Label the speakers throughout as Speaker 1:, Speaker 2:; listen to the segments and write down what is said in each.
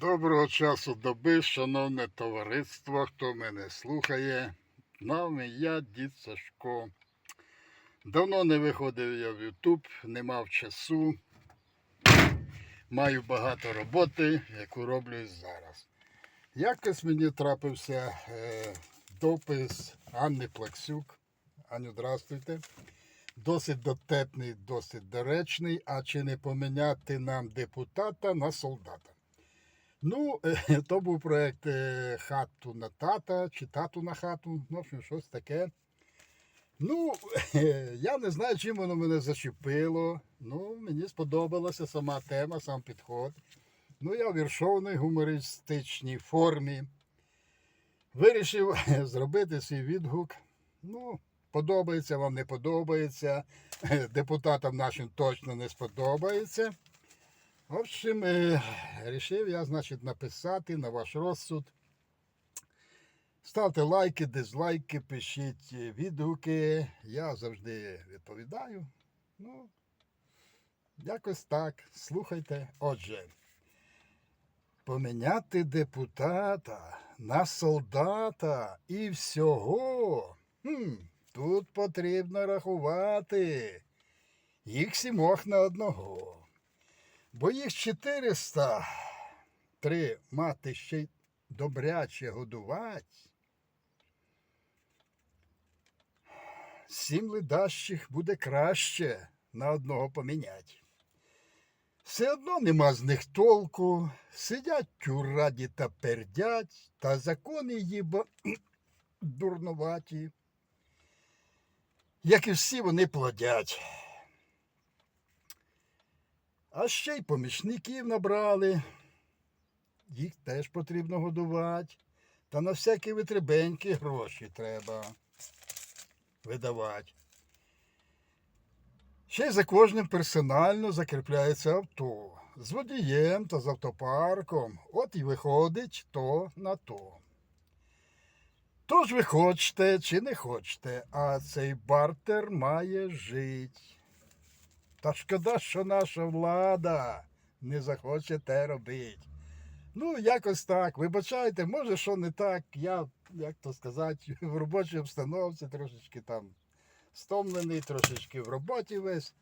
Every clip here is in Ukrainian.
Speaker 1: Доброго часу доби, шановне товариство, хто мене слухає. Нами я, дід Сашко. Давно не виходив я в Ютуб, не мав часу. Маю багато роботи, яку роблю зараз. Якось мені трапився е, допис Анни Плаксюк. Аню, здравствуйте. Досить дотепний, досить доречний. А чи не поміняти нам депутата на солдата? Ну, е, то був проєкт е, хату на тата чи тату на хату, ну, щось таке. Ну, е, я не знаю, чим воно мене зачепило. Ну, мені сподобалася сама тема, сам підход. Ну, я в віршовній гумористичній формі. Вирішив зробити свій відгук. Ну, подобається вам, не подобається. Депутатам нашим точно не сподобається. В общем, е, я, значить, написати на ваш розсуд. Ставте лайки, дизлайки, пишіть е, відгуки. Я завжди відповідаю. Ну, якось так. Слухайте. Отже, поміняти депутата на солдата і всього. Хм, тут потрібно рахувати. Їх сімох на одного. Бо їх 400, три мати ще й добряче годувати. Сім ледащих буде краще на одного поміняти. Все одно нема з них толку, сидять тюраді та пердять, та закони їба дурноваті. Як і всі вони плодять. А ще й помічників набрали. Їх теж потрібно годувати. Та на всякі витребенькі гроші треба видавати. Ще й за кожним персонально закріпляється авто. З водієм та з автопарком. От і виходить то на то. Тож ви хочете чи не хочете, а цей бартер має жити. Та шкода, що наша влада не захоче те робити. Ну, якось так. Вибачайте, може, що не так. Я, як то сказати, в робочій обстановці трошечки там стомлений, трошечки в роботі весь.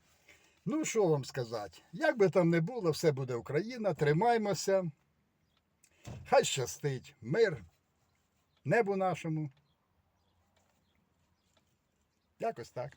Speaker 1: Ну, що вам сказати? Як би там не було, все буде Україна, тримаймося. Хай щастить мир, небу нашому. Якось так.